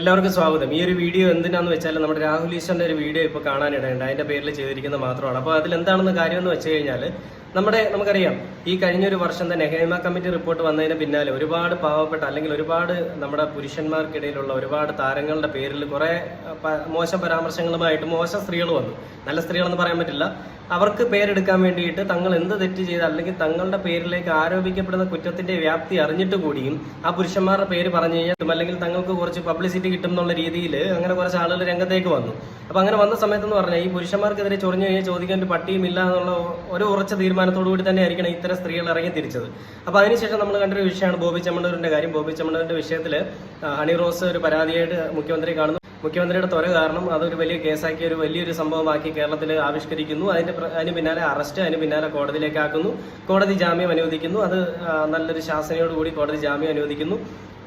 എല്ലാവർക്കും സ്വാഗതം. ഈ ഒരു വീഡിയോ എന്തിനാന്ന് വെച്ചാൽ നമ്മുടെ രാഹുൽ ഈശ്വറിന്റെ ഒരു വീഡിയോ ഇപ്പോൾ കാണാനിടയുണ്ട്. അതിന്റെ പേരിൽ ചെയ്തിരിക്കുന്നത് മാത്രമാണ്. അപ്പോൾ അതിൽ എന്താണെന്ന് കാര്യം എന്ന് വെച്ച് കഴിഞ്ഞാൽ നമ്മുടെ നമുക്കറിയാം. ഈ കഴിഞ്ഞ ഒരു വർഷം തന്നെ ഹേമ കമ്മിറ്റി റിപ്പോർട്ട് വന്നതിന് പിന്നാലെ ഒരുപാട് പാവപ്പെട്ട അല്ലെങ്കിൽ ഒരുപാട് നമ്മുടെ പുരുഷന്മാർക്കിടയിലുള്ള ഒരുപാട് താരങ്ങളുടെ പേരിൽ കുറെ മോശം പരാമർശങ്ങളുമായിട്ട് മോശം സ്ത്രീകൾ വന്നു. നല്ല സ്ത്രീകളെന്ന് പറയാൻ പറ്റില്ല. അവർക്ക് പേരെടുക്കാൻ വേണ്ടിയിട്ട് തങ്ങൾ എന്ത് തെറ്റ് ചെയ്ത അല്ലെങ്കിൽ തങ്ങളുടെ പേരിലേക്ക് ആരോപിക്കപ്പെടുന്ന കുറ്റത്തിന്റെ വ്യാപ്തി അറിഞ്ഞിട്ട് കൂടിയും ആ പുരുഷന്മാരുടെ പേര് പറഞ്ഞു കഴിഞ്ഞാൽ അല്ലെങ്കിൽ തങ്ങൾക്ക് കുറച്ച് പബ്ലിസിറ്റി കിട്ടും എന്നുള്ള രീതിയിൽ അങ്ങനെ കുറച്ച് ആളുകൾ രംഗത്തേക്ക് വന്നു. അപ്പൊ അങ്ങനെ വന്ന സമയത്ത് എന്ന് പറഞ്ഞാൽ ഈ പുരുഷന്മാർക്കെതിരെ ചൊറിഞ്ഞു കഴിഞ്ഞാൽ ചോദിക്കാൻ ഒരു പട്ടിയും ഇല്ല എന്നുള്ള ഒരു ഉറച്ച തീരുമാനത്തോടു കൂടി തന്നെ ആയിരിക്കണം ഇത്തരം സ്ത്രീകൾ ഇറങ്ങി തിരിച്ചത്. അപ്പൊ അതിനുശേഷം നമ്മൾ കണ്ടൊരു വിഷയമാണ് ബോബി ചെമ്മണ്ണൂരിന്റെ കാര്യം. ബോബി ചെമ്മണ്ണൂരിന്റെ വിഷയത്തിൽ ഹണി റോസ് ഒരു പരാതിയായിട്ട് മുഖ്യമന്ത്രി കാണുന്നു. മുഖ്യമന്ത്രിയുടെ ത്വര കാരണം അതൊരു വലിയ കേസാക്കി ഒരു വലിയൊരു സംഭവമാക്കി കേരളത്തിൽ ആവിഷ്കരിക്കുന്നു. അതിന്റെ അതിന് പിന്നാലെ അറസ്റ്റ് അതിന് പിന്നാലെ കോടതിയിലേക്കാക്കുന്നു കോടതി ജാമ്യം അനുവദിക്കുന്നു. അത് നല്ലൊരു ശാസനയോടുകൂടി കോടതി ജാമ്യം അനുവദിക്കുന്നു.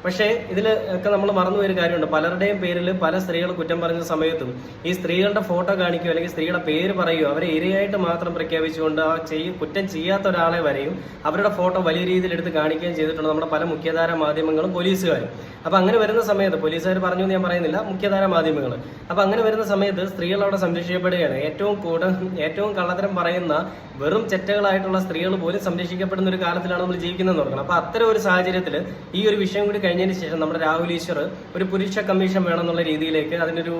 പക്ഷേ ഇതിൽ ഒക്കെ നമ്മൾ മറന്നു ഒരു കാര്യമുണ്ട്. പലരുടെയും പേരിൽ പല സ്ത്രീകൾ കുറ്റം പറഞ്ഞ സമയത്തും ഈ സ്ത്രീകളുടെ ഫോട്ടോ കാണിക്കുകയോ അല്ലെങ്കിൽ സ്ത്രീയുടെ പേര് പറയുകയോ അവരെ ഇരയായിട്ട് മാത്രം പ്രഖ്യാപിച്ചുകൊണ്ട് ആ ചെയ്യും കുറ്റം ചെയ്യാത്ത ഒരാളെ വരെയും അവരുടെ ഫോട്ടോ വലിയ രീതിയിൽ എടുത്ത് കാണിക്കുകയും ചെയ്തിട്ടുണ്ട് നമ്മുടെ പല മുഖ്യധാര മാധ്യമങ്ങളും പോലീസുകാരും. അപ്പൊ അങ്ങനെ വരുന്ന സമയത്ത് പോലീസുകാർ പറഞ്ഞു എന്ന് ഞാൻ പറയുന്നില്ല മുഖ്യധാര മാധ്യമങ്ങൾ അപ്പൊ അങ്ങനെ വരുന്ന സമയത്ത് സ്ത്രീകൾ അവിടെ സംരക്ഷിക്കപ്പെടുകയാണ്. ഏറ്റവും കൂടുതൽ ഏറ്റവും കള്ളത്തരം പറയുന്ന വെറും ചെറ്റകളായിട്ടുള്ള സ്ത്രീകൾ പോലും സംരക്ഷിക്കപ്പെടുന്ന ഒരു കാലത്തിലാണ് നമ്മൾ ജീവിക്കുന്നതെന്ന് ഓർക്കണം. അപ്പൊ അത്തരം ഒരു സാഹചര്യത്തിൽ ഈ ഒരു വിഷയം കൂടി കഴിഞ്ഞതിന് ശേഷം നമ്മുടെ രാഹുൽ ഈശ്വർ ഒരു പുരുഷ കമ്മീഷൻ വേണമെന്നുള്ള രീതിയിലേക്ക് അതിനൊരു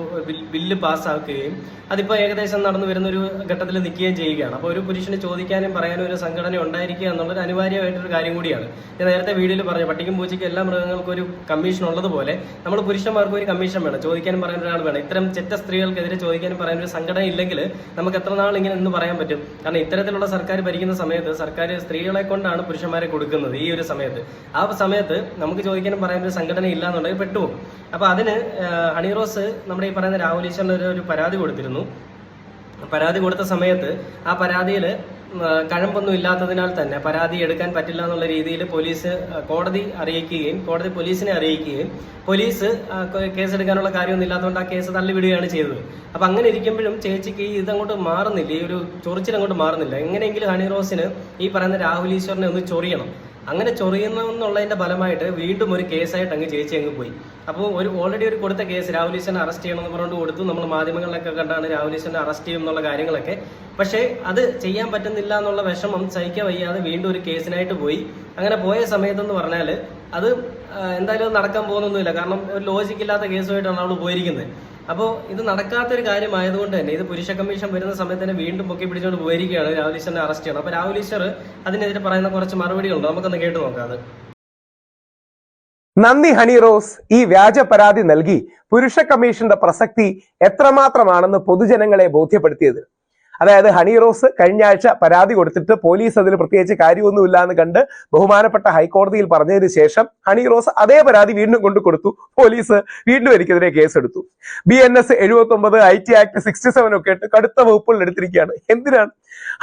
ബില്ല് പാസ്സാക്കുകയും അതിപ്പോൾ ഏകദേശം നടന്നു വരുന്ന ഒരു ഘട്ടത്തിൽ നിൽക്കുകയും ചെയ്യുകയാണ്. അപ്പോൾ ഒരു പുരുഷന് ചോദിക്കാനും പറയാനും ഒരു സംഘടന ഉണ്ടായിരിക്കുക എന്നുള്ളത് അനിവാര്യമായിട്ടൊരു കാര്യം കൂടിയാണ്. ഞാൻ നേരത്തെ വീഡിയോയിൽ പറഞ്ഞു പട്ടിക്കും പൂച്ചയ്ക്കും എല്ലാ മൃഗങ്ങൾക്കും ഒരു കമ്മീഷൻ ഉള്ളതുപോലെ നമ്മൾ പുരുഷന്മാർക്കും ഒരു കമ്മീഷൻ വേണം. ചോദിക്കാനും പറയാൻ ഒരാൾ വേണം. ഇത്തരം ചെറ്റ സ്ത്രീകൾക്കെതിരെ ചോദിക്കാനും പറയാൻ ഒരു സംഘടന ഇല്ലെങ്കിൽ നമുക്ക് എത്ര നാൾ ഇങ്ങനെ എന്ന് പറയാൻ പറ്റും? കാരണം ഇത്തരത്തിലുള്ള സർക്കാർ ഭരിക്കുന്ന സമയത്ത് സർക്കാർ സ്ത്രീകളെ കൊണ്ടാണ് പുരുഷന്മാരെ കൊടുക്കുന്നത് ഈ ഒരു സമയത്ത്. ആ സമയത്ത് നമുക്ക് ചോദിക്കാനും പറയാൻ ഒരു സംഘടന ഇല്ല എന്നുണ്ടെങ്കിൽ പെട്ടുപോകും. അപ്പൊ അതിന് ഹണി റോസ് നമ്മുടെ ഈ പറയുന്ന രാഹുൽ ഈശ്വറിന് ഒരു- പരാതി കൊടുത്തിരുന്നു. പരാതി കൊടുത്ത സമയത്ത് ആ പരാതിയിൽ കഴമ്പൊന്നും ഇല്ലാത്തതിനാൽ തന്നെ പരാതി എടുക്കാൻ പറ്റില്ല എന്നുള്ള രീതിയിൽ പോലീസ് കോടതി അറിയിക്കുകയും കോടതി പോലീസിനെ അറിയിക്കുകയും പോലീസ് കേസെടുക്കാനുള്ള കാര്യമൊന്നും ഇല്ലാത്തതുകൊണ്ട് ആ കേസ് തള്ളിവിടുകയാണ് ചെയ്തത്. അപ്പൊ അങ്ങനെ ഇരിക്കുമ്പോഴും ചേച്ചിക്ക് ഈ ഇതങ്ങോട്ട് മാറുന്നില്ല ഈ ഒരു ചൊറിച്ചിൽ അങ്ങോട്ട് മാറുന്നില്ല. എങ്ങനെയെങ്കിലും ഹണി റോസിന് ഈ പറയുന്ന രാഹുൽ ഈശ്വറിനെ ഒന്ന് ചൊറിയണം. അങ്ങനെ ചൊറിയുന്നതിന്റെ ഫലമായിട്ട് വീണ്ടും ഒരു കേസായിട്ട് അങ്ങ് ചേച്ചി അങ്ങ് പോയി. അപ്പോൾ ഒരു ഓൾറെഡി ഒരു കൊടുത്ത കേസ് രാഹുൽ ഈശ്വരനെ അറസ്റ്റ് ചെയ്യണം എന്ന് പറഞ്ഞുകൊണ്ട് കൊടുത്തു. നമ്മൾ മാധ്യമങ്ങളിലൊക്കെ കണ്ടാണ് രാഹുൽ ഈശ്വരനെ അറസ്റ്റ് ചെയ്യും എന്നുള്ള കാര്യങ്ങളൊക്കെ. പക്ഷേ അത് ചെയ്യാൻ പറ്റുന്നില്ല എന്നുള്ള വിഷമം സഹിക്കാൻ വയ്യാതെ വീണ്ടും ഒരു കേസിനായിട്ട് പോയി. അങ്ങനെ പോയ സമയത്തെന്ന് പറഞ്ഞാൽ അത് എന്തായാലും നടക്കാൻ പോകുന്നൊന്നുമില്ല. കാരണം ഒരു ലോജിക്കില്ലാത്ത കേസുമായിട്ടാണ് അവൾ പോയിരിക്കുന്നത്. അപ്പോൾ ഇത് നടക്കാത്തൊരു കാര്യമായതുകൊണ്ട് തന്നെ ഇത് പുരുഷ കമ്മീഷൻ വരുന്ന സമയത്ത് തന്നെ വീണ്ടും പൊക്കി പിടിച്ചുകൊണ്ട് പോയിരിക്കുകയാണ് രാഹുൽ ഈശ്വറിനെ അറസ്റ്റ് ചെയ്യണം. അപ്പോൾ രാഹുൽ ഈശ്വർ അതിനെതിരെ പറയുന്ന കുറച്ച് മറുപടികളുണ്ട്. നമുക്കൊന്ന് കേട്ടു നോക്കാം നന്ദി ഹണി റോസ്. ഈ വ്യാജ പരാതി നൽകി പുരുഷ കമ്മീഷന്റെ പ്രസക്തി എത്രമാത്രമാണെന്ന് പൊതുജനങ്ങളെ ബോധ്യപ്പെടുത്തിയത്? അതായത് ഹണി റോസ് കഴിഞ്ഞ ആഴ്ച പരാതി കൊടുത്തിട്ട് പോലീസ് അതിൽ പ്രത്യേകിച്ച് കാര്യമൊന്നുമില്ല എന്ന് കണ്ട് ബഹുമാനപ്പെട്ട ഹൈക്കോടതിയിൽ പറഞ്ഞതിന് ശേഷം ഹണി റോസ് അതേ പരാതി വീണ്ടും കൊണ്ടു കൊടുത്തു. പോലീസ് വീണ്ടും എനിക്കെതിരെ കേസെടുത്തു. ബി എൻ എസ് എഴുപത്തി ഒമ്പത് I T act sixty seven ഒക്കെ ഇട്ട് കടുത്ത വകുപ്പുകൾ എടുത്തിരിക്കുകയാണ്. എന്തിനാണ്?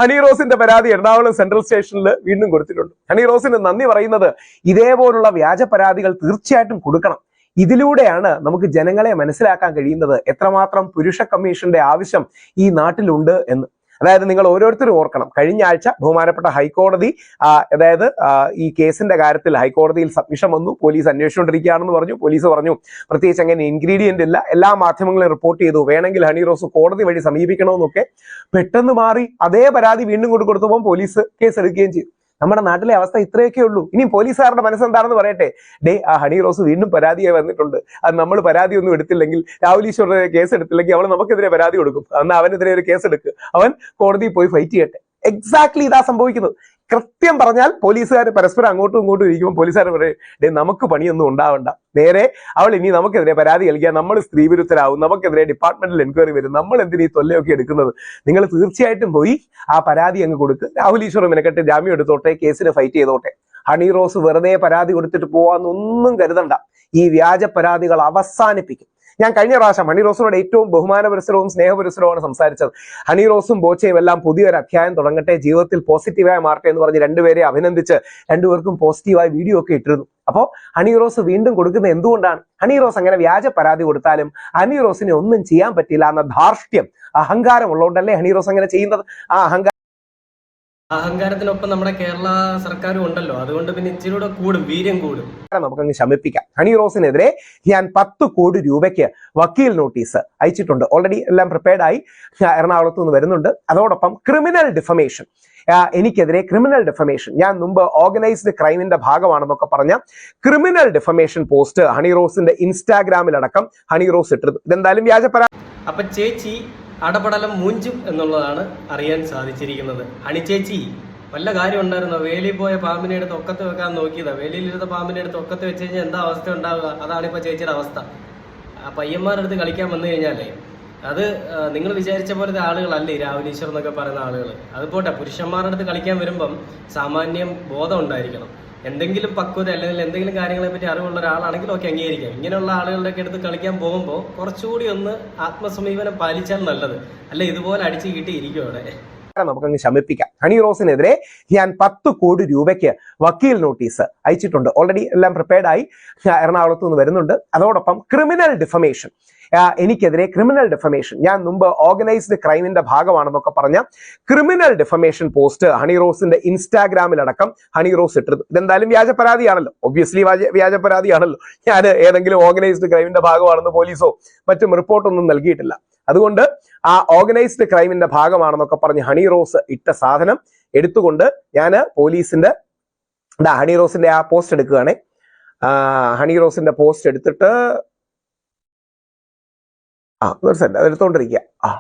ഹണി റോസിന്റെ പരാതി എറണാകുളം സെൻട്രൽ സ്റ്റേഷനിൽ വീണ്ടും കൊടുത്തിട്ടുണ്ട്. ഹണി റോസിന് നന്ദി പറയുന്നത് ഇതേപോലുള്ള വ്യാജ പരാതികൾ തീർച്ചയായിട്ടും കൊടുക്കണം. ഇതിലൂടെയാണ് നമുക്ക് ജനങ്ങളെ മനസ്സിലാക്കാൻ കഴിയുന്നത് എത്രമാത്രം പുരുഷ കമ്മീഷന്റെ ആവശ്യം ഈ നാട്ടിലുണ്ട് എന്ന്. അതായത് നിങ്ങൾ ഓരോരുത്തരും ഓർക്കണം. കഴിഞ്ഞ ആഴ്ച ബഹുമാനപ്പെട്ട ഹൈക്കോടതി അതായത് ഈ കേസിന്റെ കാര്യത്തിൽ ഹൈക്കോടതിയിൽ സബ്മിഷൻ വന്നു. പോലീസ് അന്വേഷിച്ചുകൊണ്ടിരിക്കുകയാണെന്ന് പറഞ്ഞു. പോലീസ് പറഞ്ഞു പ്രത്യേകിച്ച് അങ്ങനെ ഇൻഗ്രീഡിയന്റ് ഇല്ല. എല്ലാ മാധ്യമങ്ങളും റിപ്പോർട്ട് ചെയ്തു. വേണമെങ്കിൽ ഹണി റോസ് കോടതി വഴി സമീപിക്കണമെന്നൊക്കെ പെട്ടെന്ന് മാറി അതേ പരാതി വീണ്ടും കൊണ്ട് കൊടുത്തപ്പോൾ പോലീസ് കേസ് എടുക്കുകയും ചെയ്തു. നമ്മുടെ നാട്ടിലെ അവസ്ഥ ഇത്രയൊക്കെ ഉള്ളൂ. ഇനി പോലീസുകാരുടെ മനസ്സെന്താണെന്ന് പറയട്ടെ? ഡേ ആ ഹണി റോസ് വീണ്ടും പരാതിയായി വന്നിട്ടുണ്ട്. അത് നമ്മൾ പരാതി ഒന്നും എടുത്തില്ലെങ്കിൽ രാഹുൽ ഈശ്വറിനെ കേസ് എടുത്തില്ലെങ്കിൽ അവൾ നമുക്കെതിരെ പരാതി കൊടുക്കും. അന്ന് അവനെതിരെ ഒരു കേസ് എടുക്ക് അവൻ കോടതിയിൽ പോയി ഫൈറ്റ് ചെയ്യട്ടെ. എക്സാക്ട്ലി ഇതാ സംഭവിക്കുന്നത്. കൃത്യം പറഞ്ഞാൽ പോലീസുകാർ പരസ്പരം അങ്ങോട്ടും ഇങ്ങോട്ടും ഇരിക്കുമ്പോൾ പോലീസുകാർ പറയും ഡേ നമുക്ക് പണിയൊന്നും ഉണ്ടാവണ്ട. നേരെ അവൾ ഇനി നമുക്കെതിരെ പരാതി നൽകിയാൽ നമ്മൾ സ്ത്രീ വിരുദ്ധരാകും. നമുക്കെതിരെ ഡിപ്പാർട്ട്മെന്റിൽ എൻക്വയറി വരും. നമ്മൾ എന്തിനീ ഈ തൊല്ലയൊക്കെ എടുക്കുന്നത്? നിങ്ങൾ തീർച്ചയായിട്ടും പോയി ആ പരാതി അങ്ങ് കൊടുക്ക്. രാഹുൽ ഈശ്വർ മെനക്കെട്ട് ജാമ്യം എടുത്തോട്ടെ കേസിന് ഫൈറ്റ് ചെയ്തോട്ടെ. ഹണി റോസ് വെറുതെ പരാതി കൊടുത്തിട്ട് പോവാന്നൊന്നും കരുതണ്ട. ഈ വ്യാജ പരാതികൾ അവസാനിപ്പിക്കും. ഞാൻ കഴിഞ്ഞ പ്രാവശ്യം ഹണി റോസിനോട് ഏറ്റവും ബഹുമാനപുരസരവും സ്നേഹപുരസരവുമാണ് സംസാരിച്ചത്. ഹണി റോസും ബോച്ചയും എല്ലാം പുതിയൊരു അധ്യായം തുടങ്ങട്ടെ ജീവിതത്തിൽ പോസിറ്റീവായ മാറട്ടെ എന്ന് പറഞ്ഞ് രണ്ടുപേരെ അഭിനന്ദിച്ച് രണ്ടുപേർക്കും പോസിറ്റീവായ വീഡിയോ ഒക്കെ ഇട്ടിരുന്നു. അപ്പോൾ ഹണി റോസ് വീണ്ടും കൊടുക്കുന്നത് എന്തുകൊണ്ടാണ്? ഹണി റോസ് അങ്ങനെ വ്യാജ പരാതി കൊടുത്താലും ഹണി റോസിനെ ഒന്നും ചെയ്യാൻ പറ്റില്ല എന്ന ധാർഷ്ട്യം അഹങ്കാരം ഉള്ളതുകൊണ്ടല്ലേ ഹണി റോസ് അങ്ങനെ ചെയ്യുന്നത്? ആ അഹങ്കാരം അഹങ്കാരത്തിനൊപ്പം നമ്മുടെ കേരള സർക്കാരും ഉണ്ടല്ലോ. അതുകൊണ്ട് പിന്നെ ഇച്ചിരി കൂടെ കൂടും വീര്യം കൂടും. നമുക്കങ്ങ് ശമിപ്പിക്കാം. ഹണി റോസിനെതിരെ ഞാൻ പത്ത് കോടി രൂപയ്ക്ക് വക്കീൽ നോട്ടീസ് അയച്ചിട്ടുണ്ട്. ഓൾറെഡി എല്ലാം പ്രിപ്പയർഡ് ആയി. എറണാകുളത്ത് നിന്ന് വരുന്നുണ്ട്. അതോടൊപ്പം ക്രിമിനൽ ഡിഫമേഷൻ എനിക്കെതിരെ ക്രിമിനൽ ഡിഫമേഷൻ ഞാൻ മുമ്പ് ഓർഗനൈസ്ഡ് ക്രൈമിന്റെ ഭാഗമാണെന്നൊക്കെ പറഞ്ഞ ക്രിമിനൽ ഡിഫമേഷൻ പോസ്റ്റ് ഹണി റോസിന്റെ ഇൻസ്റ്റാഗ്രാമിലടക്കം ഹണി റോസ് ഇട്ടിരുന്നു. ഇതെന്തായാലും വ്യാജപ്പെടാം അപ്പൊ ചേച്ചി അടപടലം മൂഞ്ചും എന്നുള്ളതാണ് അറിയാൻ സാധിച്ചിരിക്കുന്നത്. അണിച്ചേച്ചി ചേച്ചി വല്ല കാര്യം ഉണ്ടായിരുന്നോ? വേലിയിൽ പോയ പാമ്പിനെ എടുത്ത് ഒക്കത്ത് വെക്കാൻ നോക്കിയതാ. വേലിയിലിരുന്ന പാമ്പിനെ എടുത്ത് ഒക്കത്ത് വെച്ച് കഴിഞ്ഞാൽ എന്താ അവസ്ഥ ഉണ്ടാവുക? അതാണ് ഇപ്പൊ ചേച്ചിയുടെ അവസ്ഥ. ആ പയ്യന്മാരുടെ അടുത്ത് കളിക്കാൻ വന്നു കഴിഞ്ഞാലേ അത് നിങ്ങൾ വിചാരിച്ച പോലത്തെ ആളുകളല്ല ഈ എന്നൊക്കെ പറയുന്ന ആളുകൾ അത് പോട്ടെ പുരുഷന്മാരുടെ അടുത്ത് കളിക്കാൻ വരുമ്പം സാമാന്യം ബോധം ഉണ്ടായിരിക്കണം. എന്തെങ്കിലും പക്വത അല്ലെങ്കിൽ എന്തെങ്കിലും കാര്യങ്ങളെ പറ്റി അറിവുള്ള ഒരാളാണെങ്കിൽ ഒക്കെ അംഗീകരിക്കാം. ഇങ്ങനെയുള്ള ആളുകളുടെ ഒക്കെ അടുത്ത് കളിക്കാൻ പോകുമ്പോൾ കുറച്ചുകൂടി ഒന്ന് ആത്മസമീപനം പാലിച്ചാൽ നല്ലത്. അല്ല ഇതുപോലെ അടിച്ചു കിട്ടിയിരിക്കും അവിടെ. നമുക്കങ്ങ് ശമിപ്പിക്കാം. ഹണി റോസിനെതിരെ ഞാൻ പത്ത് കോടി രൂപയ്ക്ക് വക്കീൽ നോട്ടീസ് അയച്ചിട്ടുണ്ട്. ഓൾറെഡി എല്ലാം പ്രിപ്പയർഡ് ആയി. എറണാകുളത്ത് നിന്ന് വരുന്നുണ്ട്. അതോടൊപ്പം ക്രിമിനൽ ഡിഫമേഷൻ എനിക്കെതിരെ ക്രിമിനൽ ഡിഫമേഷൻ ഞാൻ മുമ്പ് ഓർഗനൈസ്ഡ് ക്രൈമിന്റെ ഭാഗമാണെന്നൊക്കെ പറഞ്ഞ ക്രിമിനൽ ഡിഫമേഷൻ പോസ്റ്റ് ഹണി റോസിന്റെ ഇൻസ്റ്റാഗ്രാമിലടക്കം ഹണി റോസ് ഇട്ടിരുന്നു. ഇതെന്തായാലും വ്യാജ പരാതിയാണല്ലോ. ഒബ്വിയസ്ലി വ്യാജ പരാതിയാണല്ലോ. ഞാൻ ഏതെങ്കിലും ഓർഗനൈസ്ഡ് ക്രൈമിന്റെ ഭാഗമാണെന്ന് പോലീസോ മറ്റും റിപ്പോർട്ടൊന്നും നൽകിയിട്ടില്ല. അതുകൊണ്ട് ആ ഓർഗനൈസ്ഡ് ക്രൈമിന്റെ ഭാഗമാണെന്നൊക്കെ പറഞ്ഞ് ഹണി റോസ് ഇട്ട സാധനം എടുത്തുകൊണ്ട് ഞാൻ പോലീസിന്റെ എന്താ ഹണി റോസിന്റെ ആ പോസ്റ്റ് എടുക്കുകയാണെ. ഹണി റോസിന്റെ പോസ്റ്റ് എടുത്തിട്ട് ആ ഒരു സെന്റ് അത് എടുത്തോണ്ടിരിക്കുക ആ.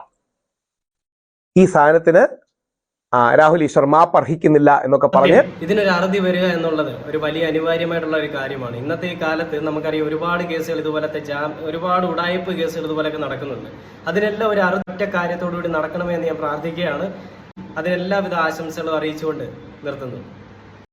ഈ സാധനത്തിന് ആ, രാഹുൽ ഈശ്വർ മാപ്പ് അർഹിക്കുന്നില്ല എന്നൊക്കെ പറഞ്ഞ് ഇതിനൊരു അറുതി വരിക എന്നുള്ളത് ഒരു വലിയ അനിവാര്യമായിട്ടുള്ള ഒരു കാര്യമാണ്. ഇന്നത്തെ ഈ കാലത്ത് നമുക്കറിയാം ഒരുപാട് കേസുകൾ ഇതുപോലത്തെ ജാം ഒരുപാട് ഉടായ്പ കേസുകൾ ഇതുപോലൊക്കെ നടക്കുന്നുണ്ട്. അതിനെല്ലാം ഒരു അറുറ്റ കാര്യത്തോടുകൂടി നടക്കണമെന്ന് ഞാൻ പ്രാർത്ഥിക്കുകയാണ്. അതിനെല്ലാവിധ ആശംസകളും അറിയിച്ചുകൊണ്ട് നിർത്തുന്നു.